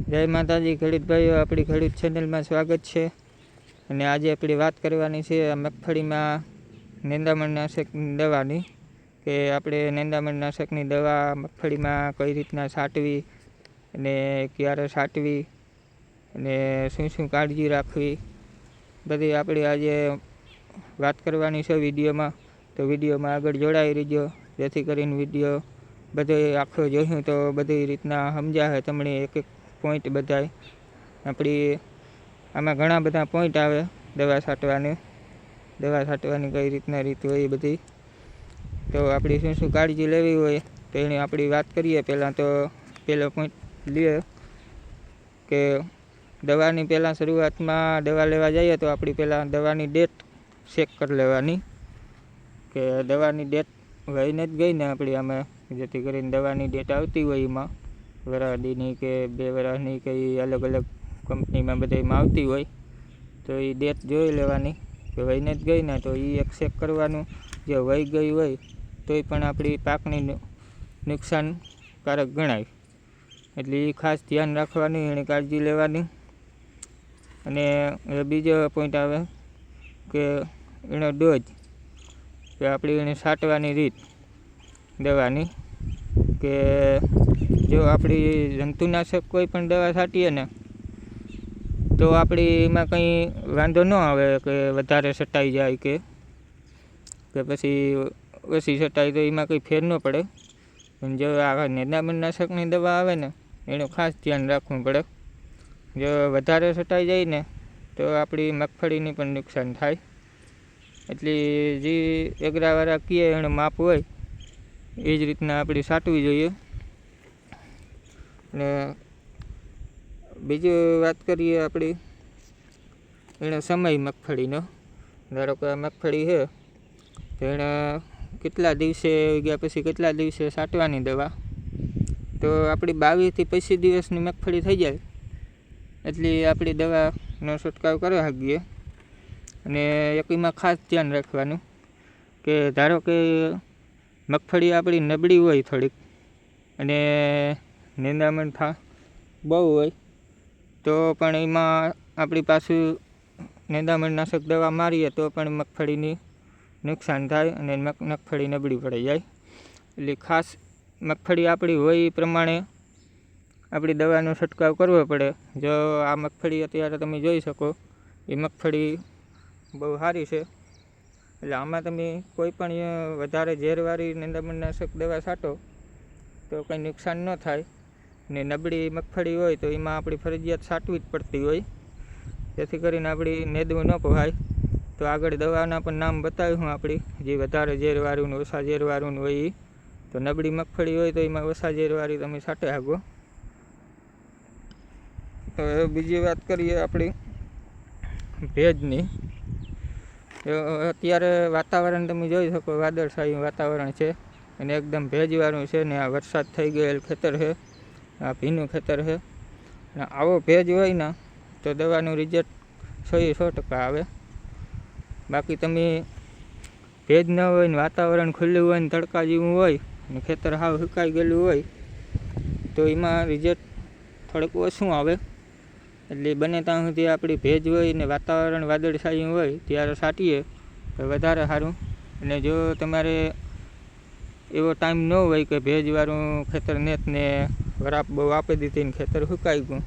જય માતાજી, ખેડૂત ભાઈઓ, આપણી ખેડૂત ચેનલમાં સ્વાગત છે. અને આજે આપણી વાત કરવાની છે મગફળીમાં નિંદામણનાશકની દવાની કે આપણે નિંદામણનાશકની દવા મગફળીમાં કઈ રીતના છાંટવી અને ક્યારે છાંટવી અને શું શું કાળજી રાખવી, બધી આપણી આજે વાત કરવાની છે વિડીયોમાં. તો વિડીયોમાં આગળ જોડાઈ રહીજો. જેથી કરીને વીડિયો બધો આખો જોયું તો બધી રીતના સમજાશે. તમને એક એક પોઈન્ટ બધાય. આપણી આમાં ઘણા બધા પોઈન્ટ આવે, દવા છાંટવાની. દવા છાંટવાની કઈ રીતના રીત હોય એ બધી. તો આપણી શું શું કાળજી લેવી હોય તો એની આપણી વાત કરીએ. પહેલાં તો પહેલો પોઈન્ટ લઈએ કે દવાની પહેલાં શરૂઆતમાં દવા લેવા જઈએ તો આપણી પહેલાં દવાની ડેટ ચેક કરી લેવાની. કે દવાની ડેટ વહીને જ ગઈ ને આપણી આમાં. જેથી કરીને દવાની ડેટ આવતી હોય એમાં. વરાદીની કે બે વરાની કે એ અલગ અલગ કંપનીમાં બધામાં આવતી હોય, તો એ ડેટ જોઈ લેવાની કે વહીને જ ગઈ ને, તો એ એક કરવાનું. જે વહી ગઈ હોય, તોય પણ આપણી પાકની નુકસાનકારક ગણાય. એટલે એ ખાસ ધ્યાન રાખવાની, એની કાળજી લેવાની. અને બીજો પોઈન્ટ આવે કે એનો ડોઝ કે આપણી એને છાંટવાની રીત દવાની. કે જો આપણી જંતુનાશક કોઈ પણ દવા છાંટીએ ને, તો આપણી એમાં કંઈ વાંધો ન આવે કે વધારે છટાઈ જાય કે કે પછી ઓછી સટાઈ તો એમાં કંઈ ફેર ન પડે. પણ જો આ નિંદામણનાશકની દવા આવે ને, એનું ખાસ ધ્યાન રાખવું પડે. જો વધારે છટાઈ જાય ને, તો આપણી મગફળીની પણ નુકસાન થાય. એટલે જે એગરાવાળા કીએ એનું માપ હોય, એ જ રીતના આપણે છાંટવી જોઈએ. ને બીજી વાત કરીએ આપણી એણે સમય મગફળીનો. ધારો કે આ મગફળી છે, તો એણે કેટલા દિવસે ગયા પછી કેટલા દિવસે છાંટવાની દવા? તો આપણી બાવીસથી પચીસ દિવસની મગફળી થઈ જાય, એટલી આપણી દવાનો છંટકાવ કરવા શકીએ અને એકમાં ખાસ ધ્યાન રાખવાનું કે ધારો કે મગફળી આપણી નબળી હોય થોડીક, અને નિંદામણ થા. બહુ હોય. તો પણ એમાં આપણી પાછું નિંદામણનાશક દવા મારીએ તો પણ મગફળીની નુકસાન થાય અને મગ- મગફળી નબળી પડી જાય. એટલે ખાસ મગફળી આપણી હોય એ પ્રમાણે આપણી દવાનો છંટકાવ કરવો પડે. જો આ મગફળી અત્યારે તમે જોઈ શકો એ મગફળી બહુ સારી છે. એટલે આમાં તમે કોઈ પણ વધારે ઝેરવાળી નિંદામણનાશક દવા છાંટો તો કંઈ નુકસાન ન થાય. ને નબળી મગફળી હોય તો એમાં આપણી ફરજિયાત છાંટવી જ પડતી હોય. જેથી કરીને આપણી નેદવું ન પોહાય તો આગળ દવાના પણ નામ બતાવ્યું હું આપણી. જે વધારે ઝેરવાળું ઓછા ઝેરવાળું હોય એ તો નબળી મગફળી હોય તો એમાં ઓછા ઝેરવાળી તમે છાંટે આગો તો હવે બીજી વાત કરીએ આપણી ભેજની. અત્યારે વાતાવરણ તમે જોઈ શકો, વાદળછાયું વાતાવરણ છે. અને એકદમ ભેજવાળું છે ને આ વરસાદ થઈ ગયેલ ખેતર છે. આ ભીનું ખેતર છે. અને આવો ભેજ હોય ને, તો દવાનું રિઝલ્ટ સો એ સો ટકા આવે. બાકી તમે ભેજ ન હોય ને વાતાવરણ ખુલ્લું હોય ને તડકા જેવું હોય ને ખેતર હાવ સુકાઈ ગયેલું હોય, તો એમાં રિઝલ્ટ થોડુંક ઓછું આવે. એટલે બને ત્યાં સુધી આપણી ભેજ હોય ને વાતાવરણ વાદળછાયું હોય ત્યારે છાંટીએ તો વધારે સારું. અને જો તમારે એવો ટાઈમ ન હોય કે ભેજવાળું ખેતર નેત ને વરાપ બહુ આપી દીધી ને ખેતર સુકાઈ ગયું.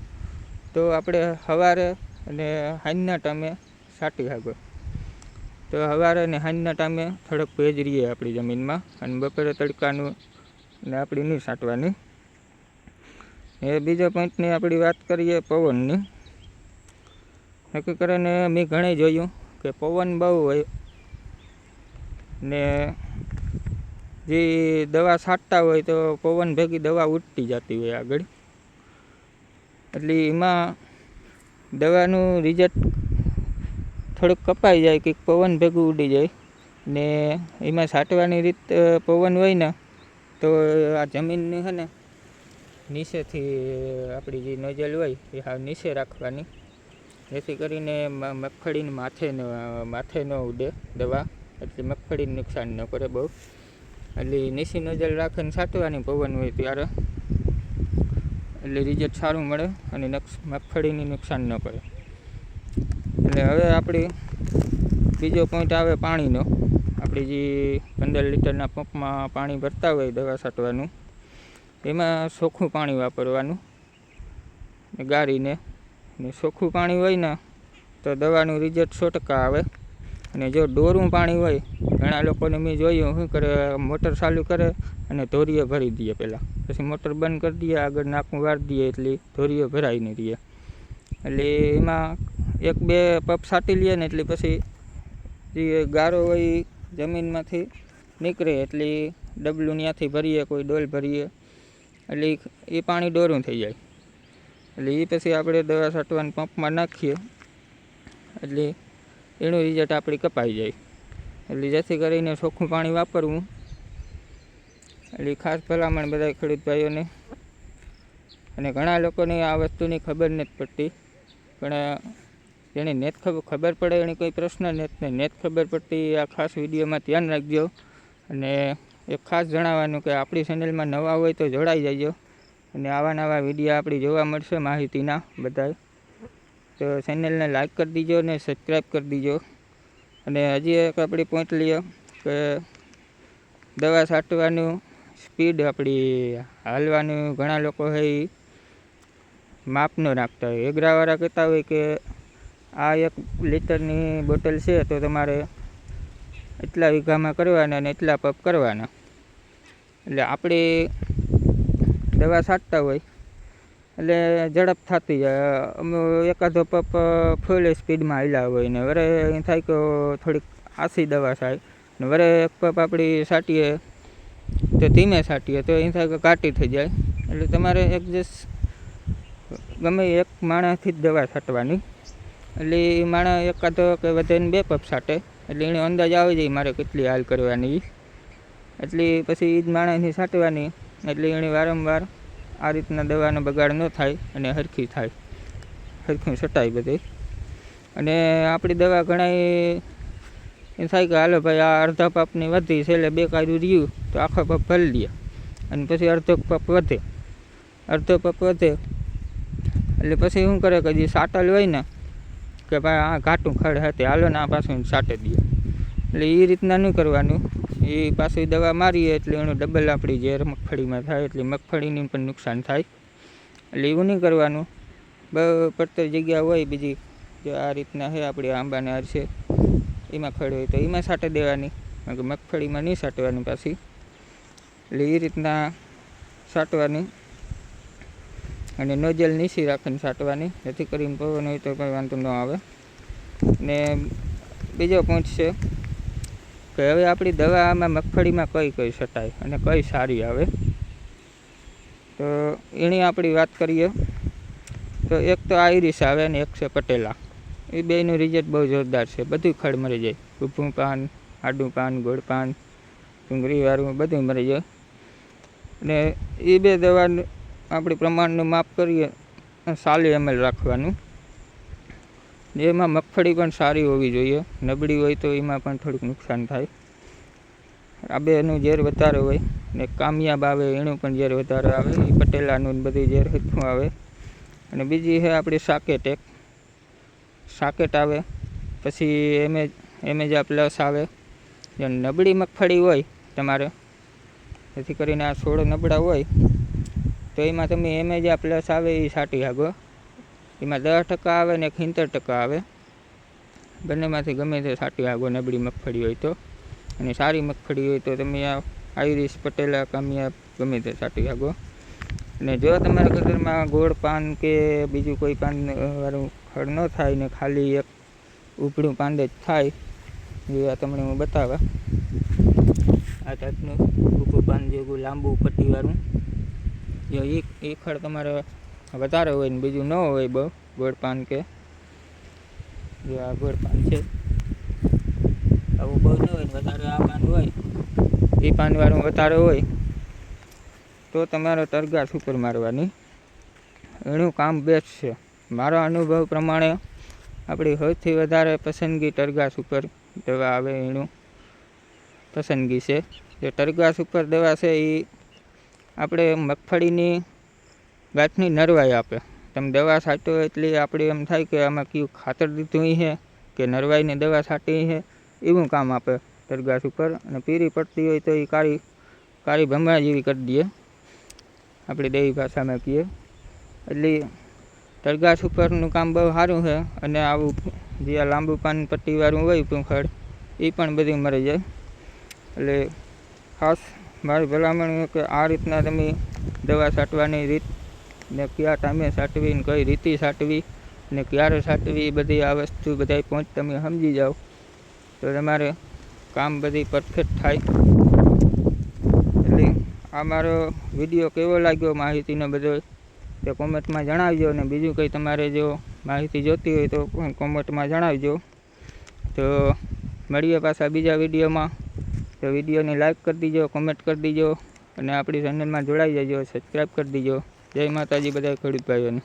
તો આપણે સવારે અને સાંજના ટાઈમે છાંટી હાગો તો સવારે અને સાંજના ટાઈમે થોડોક ભેજ રહીએ આપણી જમીનમાં અને બપોરે તડકાનું ને આપણી નહીં છાંટવાની એ બીજા પોઈન્ટની આપણી વાત કરીએ પવનની. નક્કી કરીને મેં ઘણે જોયું કે પવન બહુ હોય ને જે દવા છાંટતા હોય તો પવન ભેગી દવા ઉડતી જતી હોય આગળ. એટલે એમાં દવાનું રિઝલ્ટ થોડુંક કપાઈ જાય કે પવન ભેગું ઉડી જાય. ને એમાં છાંટવાની રીત પવન હોય ને, તો આ જમીનની છે ને, નીચેથી આપણી જે નોઝલ હોય, એ હા નીચે રાખવાની. જેથી કરીને મગફળીને માથે માથે ન ઉડે દવા. એટલે મગફળીને નુકસાન ન કરે બહુ. એટલે નીચી નજર રાખીને છાંટવાની પવન હોય ત્યારે. એટલે રિઝલ્ટ સારું મળે અને મગફળીની નુકસાન ન કરે. એટલે હવે આપણી બીજો પોઈન્ટ આવે પાણીનો. આપણે જે પંદર લીટરના પંપમાં પાણી ભરતા હોય દવા છાંટવાનું, એમાં ચોખ્ખું પાણી વાપરવાનું ગારીને. ને ચોખ્ખું પાણી હોય ને, તો દવાનું રિઝલ્ટ સો ટકા આવે. અને જો ડોરું પાણી હોય, ઘણા લોકોને મેં જોયું શું કરે, મોટર ચાલુ કરે અને ધોરીએ ભરી દઈએ પહેલાં. પછી મોટર બંધ કરી દઈએ, આગળ નાકું વાળી દઈએ એટલે ધોરીએ ભરાઈ નહીં રહીએ. એટલે એમાં એક બે પપ સાટી લઈએ ને એટલે પછી જે ગારો હોય જમીનમાંથી નીકળે એટલે ડબલું ત્યાંથી ભરીએ, કોઈ ડોલ ભરીએ. એટલે એ પાણી ડોરું થઈ જાય. એટલે એ પછી આપણે દવા છાંટવાની પંપમાં નાખીએ. એટલે એનું રિઝલ્ટ આપણી કપાઈ જાય. એટલે જેથી કરીને ચોખ્ખું પાણી વાપરવું. એટલે ખાસ ભલામણ બધા ખેડૂત ભાઈઓને. અને ઘણા લોકોને આ વસ્તુની ખબર નથી પડતી. પણ જેને નેત ખબર પડે એને કોઈ પ્રશ્ન નથી. નેત ખબર પડતી આ ખાસ વિડીયોમાં ધ્યાન રાખજો. અને એક ખાસ જણાવવાનું કે આપણી ચેનલમાં નવા હોય તો જોડાઈ જજો. અને આવા નવા વીડિયો આપણી જોવા મળશે માહિતીના બધાય. તો ચેનલને લાઇક કરી દીજો અને સબસ્ક્રાઈબ કરી દીજો. અને હજી એક આપણી પોઈન્ટ લઈએ કે દવા છાંટવાનું સ્પીડ આપણી હાલવાનું ઘણા લોકો છે એ માપ ન રાખતા હોય. એગરાવાળા કહેતા હોય કે આ એક લીટરની બોટલ છે તો તમારે એટલા વીઘામાં કરવાના અને એટલા પપ કરવાના. એટલે આપણે દવા છાંટતા હોય એટલે ઝડપ થતી જાય. એકાદો પપ ફૂલ સ્પીડમાં હાલ્યા હોય ને, વરે એમ થાય કે થોડીક આસી દવા થાય. ને વરે એક પપ આપણી છાંટીએ તો ધીમે છાંટીએ તો એમ થાય કે કાટી થઈ જાય. એટલે તમારે એડજસ્ટ ગમે એક માણસથી જ દવા છાંટવાની. એટલે એ માણસ એકાદો કે વધે બે પપ છાંટે. એટલે એને અંદાજ આવી જાય મારે કેટલી હાલ કરવાની. એટલે પછી એ જ માણસની છાંટવાની. એટલે એણે વારંવાર આ રીતના દવાનો બગાડ ન થાય અને હરખી થાય. હરખું છટાય બધી. અને આપણી દવા ઘણા એ થાય કે, હાલો ભાઈ, આ અડધા પાપની વધી છેલ્લે બે કાયદું રહ્યું, તો આખો પાપ ભરી લઈએ અને પછી અડધો પાપ વધે. અડધો પપ વધે. એટલે પછી શું કરે કે, જે સાટલ હોય ને, કે ભાઈ, આ ઘાટું ખડ હતી, હાલો ને આ પાછું સાટે દઈએ. એટલે એ રીતના નહીં કરવાનું. એ પાછી દવા મારીએ એટલે એનું ડબલ આપણી ઝેર મગફળીમાં થાય, એટલે મગફળીને પણ નુકસાન થાય. એટલે એવું નહીં કરવાનું. બ, પડતર જગ્યા હોય બીજી, જો આ રીતના છે આપણી આંબાને હાર છે, એમાં ખડ હોય તો એમાં સાટે દેવાની. કારણ કે મગફળીમાં નહીં સાટવાની પાછી. એટલે એ રીતના સાટવાની. અને નોજલ નીચી રાખીને સાટવાની. જેથી કરીને પવન હોય તો કંઈ વાંધો ન આવે. ને બીજો પોઈન્ટ છે કે હવે આપણી દવા આમાં મગફળીમાં કઈ કઈ છટાય અને કઈ સારી આવે? તો એની આપણી વાત કરીએ. તો એક તો આઈરિસ આવે અને એક છે પટેલા. એ બેયનું રિઝલ્ટ બહુ જોરદાર છે. બધું ખડ મરી જાય. ઊભું પાન, આડું પાન, ગોળ પાન ડુંગળીવાળું બધું મરી જાય. અને એ બે દવાનું આપણે પ્રમાણનું માપ કરીએ સાલી એમએલ રાખવાનું. ને એમાં મગફળી પણ સારી હોવી જોઈએ. નબળી હોય તો એમાં પણ થોડુંક નુકસાન થાય. આ બેનું ઝેર વધારે હોય ને કામયાબ આવે, એનું પણ ઝેર વધારે આવે એ પટેલાનું બધું ઝેર હરખું આવે. અને બીજી છે આપણી સાકેટ એક. સાકેટ આવે, પછી એમે, એમેજા પ્લસ આવે. જે નબળી મગફળી હોય તમારે, જેથી કરીને આ છોડ નબળા હોય, તો એમાં તમે એમેજા પ્લસ આવે એ છાંટી આગો. એમાં દસ ટકા આવે ને સિત્તેર ટકા આવે. બંનેમાંથી ગમે તે સાટી આગો નબળી મગફળી હોય તો. અને સારી મગફળી હોય તો તમે આ આઈરિશ પટેલા, કામિયા ગમે તે સાટી આગો. અને જો તમારા ખેતરમાં ગોળ પાન કે બીજું કોઈ પાન વાળું ખડ ન થાય ને ખાલી એક ઉપડું પાંદ જ થાય, એ આ તમને હું બતાવવા આ ટાઈપનું ઉપડું પાન જેવું લાંબુ પટ્ટીવાળું જો એ ખડ તમારે વધારે હોય ને બીજું ન હોય બહુ, ગોળપાન કે. જો આ ગોળપાન છે. આવું બહુ ન હોય ને વધારે આ પાન હોય. એ પાનવાળું વધારે હોય, તો તમારે તરગાસ ઉપર મારવાની. એનું કામ બેસ્ટ છે. મારા અનુભવ પ્રમાણે આપણી સૌથી વધારે પસંદગી ટરગાસ ઉપર દવા આવે એનું પસંદગી છે. જે ટરગાસ ઉપર દવા છે એ આપણે મગફળીની ગાંઠની નરવાઈ આપે. તમે દવા છાંટો એટલે આપણે એમ થાય કે આમાં કયું ખાતર દીધું છે કે નરવાઈને દવા છાંટી છે એવું કામ આપે. તરગાસ ઉપર અને પીરી પડતી હોય તો એ કાળી કાળી ભમરા જેવી કરી દઈએ. આપણે દેવી ભાષામાં કહીએ. એટલે તરગાસ ઉપરનું કામ બહુ સારું છે અને આવું જે આ લાંબુ પાન પટ્ટીવાળું હોય પૂંખડ એ પણ બધું મરી જાય. એટલે ખાસ મારી ભલામણ કે આ રીતના તમે દવા છાંટવાની રીત ને કયા ટાઈમે સાટવી ને કઈ રીતે સાટવી ને ક્યારે છાંટવી એ બધી આ વસ્તુ બધા પોઈન્ટ તમે સમજી જાઓ. તો તમારે કામ બધી પરફેક્ટ થાય. એટલે આ મારો વીડિયો કેવો લાગ્યો માહિતીનો બધો તે કોમેન્ટમાં જણાવજો અને બીજું કંઈ તમારે જો માહિતી જોતી હોય તો પણ કોમેન્ટમાં જણાવજો. તો મળીએ પાછા બીજા વિડીયોમાં. તો વિડીયોને લાઈક કરી દીજો, કોમેન્ટ કરી દીજો અને આપણી ચેનલમાં જોડાઈ જજો સબસ્ક્રાઈબ કરી દીજો. જય માતાજી બધા ખેડૂત ભાઈઓને.